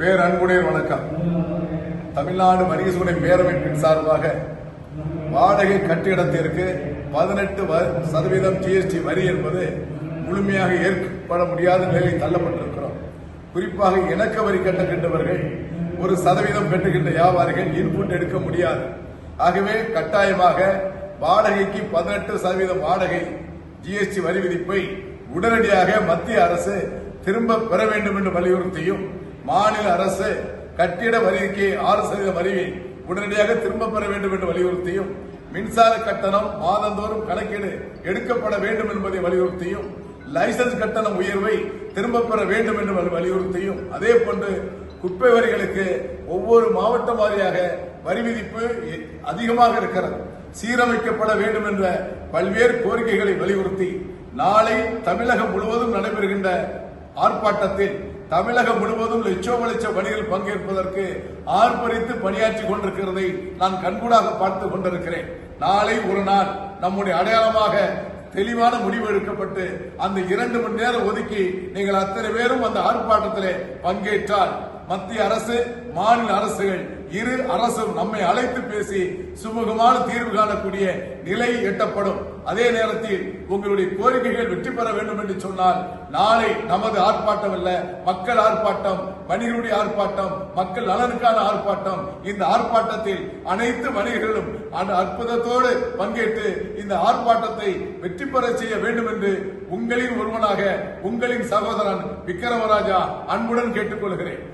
பேர் அன்புடைய வணக்கம். தமிழ்நாடு வணிக சூழலை பேரமைப்பின் சார்பாக வாடகை கட்டிடத்திற்கு பதினெட்டு சதவீதம் ஜிஎஸ்டி வரி என்பது முழுமையாக ஏற்பட முடியாத நிலையில் தள்ளப்பட்டிருக்கிறோம். குறிப்பாக இணக்க வரி கட்டுகின்றவர்கள் ஒரு சதவீதம் பெற்றுகின்ற வியாபாரிகள் இன்புட் எடுக்க முடியாது. ஆகவே கட்டாயமாக வாடகைக்கு பதினெட்டு சதவீதம் வாடகை ஜிஎஸ்டி வரி விதிப்பை உடனடியாக மத்திய அரசு திரும்ப பெற வேண்டும் என்று வலியுறுத்தியும் மாநில அரசு கட்டிட வரிக்கு ஆறு சதவீத வரியை உடனடியாக திரும்ப பெற வேண்டும் என்று வலியுறுத்தியும் மின்சார கட்டணம் மாதந்தோறும் கணக்கீடு எடுக்கப்பட வேண்டும் என்பதை வலியுறுத்தியும் லைசன்ஸ் கட்டணம் உயர்வை திரும்ப பெற வேண்டும் என்று வலியுறுத்தியும் அதே போன்று குப்பை வரிகளுக்கு ஒவ்வொரு மாவட்டம் வாரியாக வரி விதிப்பு அதிகமாக இருக்கிறது. சீரமைக்கப்பட வேண்டும் என்ற பல்வேறு கோரிக்கைகளை வலியுறுத்தி நாளை தமிழகம் முழுவதும் நடைபெறுகின்ற ஆர்ப்பாட்டத்தில் தமிழகம் முழுவதும் லட்சோப லட்ச பணிகள் பங்கேற்பதற்கு ஆர்ப்பரித்து பணியாற்றி கொண்டிருக்கிறதை நான் கண்கூடாக பார்த்து கொண்டிருக்கிறேன். நாளை ஒரு நாள் நம்முடைய அடையாளமாக தெளிவான முடிவு எடுக்கப்பட்டு அந்த இரண்டு மணி நேரம் ஒதுக்கி நீங்கள் அத்தனை பேரும் அந்த ஆர்ப்பாட்டத்திலே பங்கேற்றால் மத்திய அரசு மாநில அரசுகள் இரு அரசும் நம்மை அழைத்து பேசி சுமூகமான தீர்வு காணக்கூடிய நிலை எட்டப்படும். அதே நேரத்தில் உங்களுடைய கோரிக்கைகள் வெற்றி பெற வேண்டும் என்று சொன்னால் நாளை நமது ஆர்ப்பாட்டம் அல்ல மக்கள் ஆர்ப்பாட்டம் வணிகருடைய ஆர்ப்பாட்டம் மக்கள் நலனுக்கான ஆர்ப்பாட்டம். இந்த ஆர்ப்பாட்டத்தில் அனைத்து வணிகர்களும் அந்த அற்புதத்தோடு பங்கேற்று இந்த ஆர்ப்பாட்டத்தை வெற்றி பெற செய்ய வேண்டும் என்று உங்களின் ஒருவனாக உங்களின் சகோதரன் விக்ரமராஜா அன்புடன் கேட்டுக்கொள்கிறேன்.